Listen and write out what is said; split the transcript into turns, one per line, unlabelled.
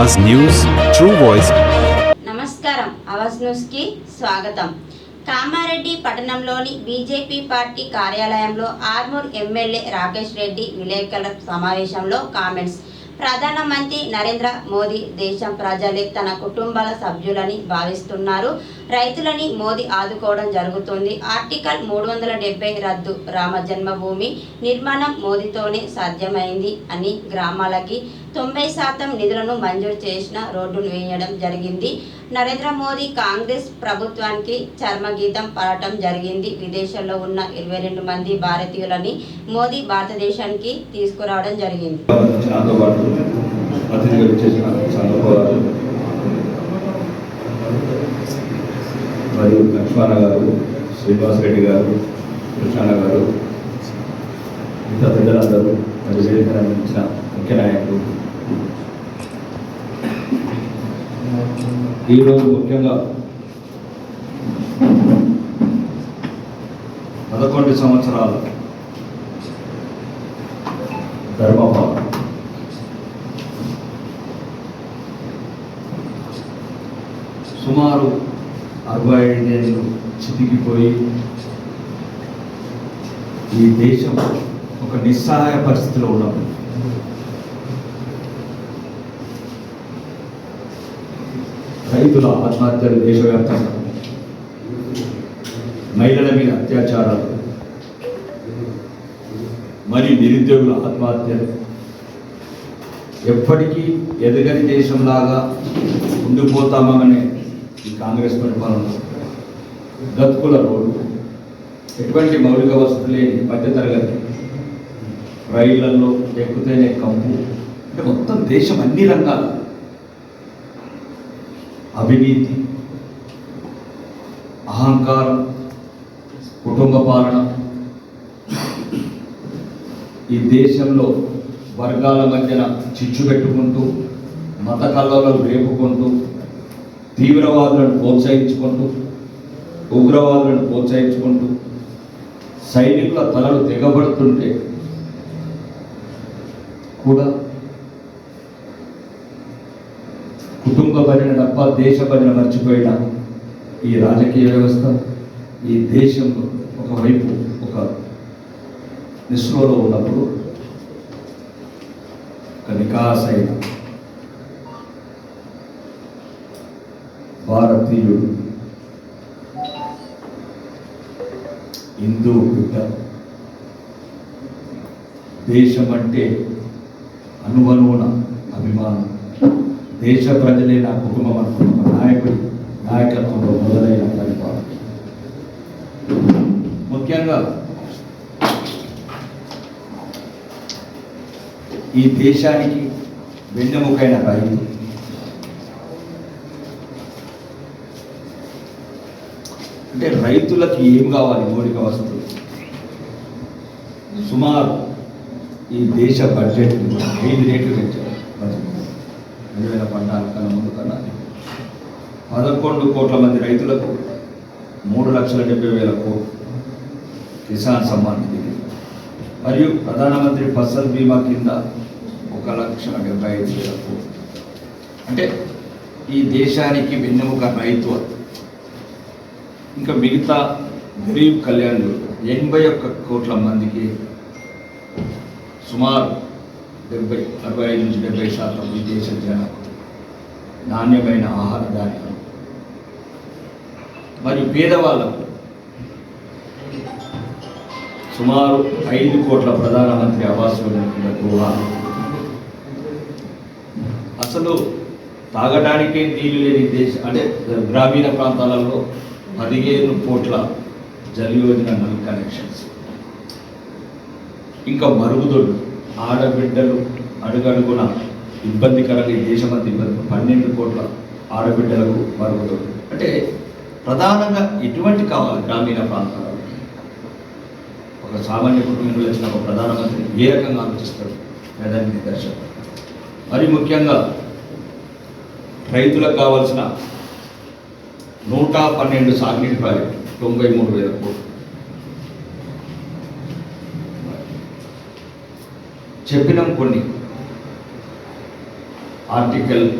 Awaaz news true voice.
నమస్కారం. ఆవాజ్ న్యూస్కి స్వాగతం. కామారెడ్డి పట్టణంలోని బీజేపీ పార్టీ కార్యాలయంలో ఆర్మూర్ ఎమ్మెల్యే రాకేష్ రెడ్డి విలేకరుల సమావేశంలో కామెంట్స్. ప్రధానమంత్రి నరేంద్ర మోదీ దేశం ప్రజలే తన కుటుంబాల సభ్యులని భావిస్తున్నారు. రైతులని మోదీ ఆదుకోవడం జరుగుతుంది. ఆర్టికల్ మూడు వందల డెబ్బై రద్దు రామ జన్మభూమి నిర్మాణం మోదీతోనే సాధ్యమైంది అని గ్రామాలకి తొంభై శాతం నిధులను మంజూరు చేసిన రోడ్డును వేయడం జరిగింది. నరేంద్ర మోదీ కాంగ్రెస్ ప్రభుత్వానికి చర్మగీతం పాడటం జరిగింది. విదేశాల్లో ఉన్న ఇరవై రెండు మంది భారతీయులని మోదీ భారతదేశానికి తీసుకురావడం జరిగింది.
మరియు లక్ష్మణ గారు శ్రీనివాస్ రెడ్డి గారు కృష్ణ గారు మిగతా పెద్దలందరూ మరియు వేదిక అందించిన ముఖ్య నాయకులు ఈరోజు ముఖ్యంగా పదకొండు సంవత్సరాల ధర్మపాలన సుమారు అరవై ఐదేళ్ళు చితికిపోయి ఈ దేశం ఒక నిస్సహాయ పరిస్థితిలో ఉన్నప్పుడు రైతుల ఆత్మహత్యలు దేశవ్యాప్తంగా. మహిళల మీద అత్యాచారాలు. మరియు నిరుద్యోగుల ఆత్మహత్యలు. ఎప్పటికీ ఎదగని దేశంలాగా ఉండిపోతామనే ఈ కాంగ్రెస్ పరిపాలన. గతుకుల రోడ్డు. ఎటువంటి మౌలిక వసతులు లేని మధ్యతరగతి. రైళ్ళలో ఎక్కుతేనే కంపు. అంటే మొత్తం దేశం అన్ని రంగాల. అవినీతి అహంకారం కుటుంబ పాలన. ఈ దేశంలో వర్గాల మధ్యన చిచ్చు పెట్టుకుంటూ మత కల్లోలను రేపుకుంటూ తీవ్రవాదులను ప్రోత్సహించుకుంటూ ఉగ్రవాదులను ప్రోత్సహించుకుంటూ సైనికుల తలలు తెగబడుతుంటే కూడా కుటుంబ భజన తప్ప దేశ భజన మర్చిపోయిన ఈ రాజకీయ వ్యవస్థ ఈ దేశంలో ఒకవైపు ఒక నిస్రోలో ఉన్నప్పుడు ఒక నికాసైన భారతీయుడు హిందూ బిడ్డ. దేశం అంటే అనువనువున అభిమానం. దేశ ప్రజలే నా కుటుంబం అనుకున్న ఒక నాయకుడి నాయకత్వంలో మొదలైన పరిపాలన ముఖ్యంగా ఈ దేశానికి వెన్నెముకైన రైతు అంటే రైతులకి ఏం కావాలి? మౌలిక వసతులు. సుమారు ఈ దేశ బడ్జెట్ ఐదు రేట్లు పెంచారు. బడ్జెట్ రెండు వేల పద్నాలుగు కన్నా ముందు కన్నా పదకొండు కోట్ల మంది రైతులకు మూడు లక్షల డెబ్బై వేల కోట్లు కిసాన్ సమ్మాన్ నిధి. మరియు ప్రధానమంత్రి ఫసల్ బీమా కింద ఒక లక్ష డెబ్బై ఐదు వేల కోట్లు. అంటే ఈ దేశానికి వెన్నెముక రైతు ఇంకా మిగతా గరీబ్ కళ్యాణ్ ఎనభై ఒక్క కోట్ల మందికి సుమారు డెబ్బై అరవై ఐదు నుంచి డెబ్బై శాతం ఈ దేశ నాణ్యమైన ఆహార ధాన్యం. మరియు పేదవాళ్ళకు సుమారు ఐదు కోట్ల ప్రధానమంత్రి ఆవాస్ యోజన గృహ. అసలు తాగడానికే నీళ్ళు లేని దేశ అంటే గ్రామీణ ప్రాంతాలలో పదిహేను కోట్ల జల్ యోజన నల్ కనెక్షన్స్ ఇంకా మరుగుదొడ్లు. ఆడబిడ్డలు అడుగడుగున ఇబ్బందికరంగా ఈ దేశమంతా ఇబ్బంది. పన్నెండు కోట్ల ఆడబిడ్డలకు మరుగుతుంది అంటే ప్రధానంగా ఎటువంటి కావాలి గ్రామీణ ప్రాంతాలలో ఒక సామాన్య కుటుంబంలో వచ్చిన ఒక ప్రధానమంత్రి ఏ రకంగా ఆలోచిస్తాడు ప్రధాని నిదర్శనం. మరి ముఖ్యంగా రైతులకు కావాల్సిన నూట పన్నెండు సాగునీటి ప్రాజెక్టు తొంభై మూడు వేల కోట్లు. చెప్పినాం కొన్ని. ఆర్టికల్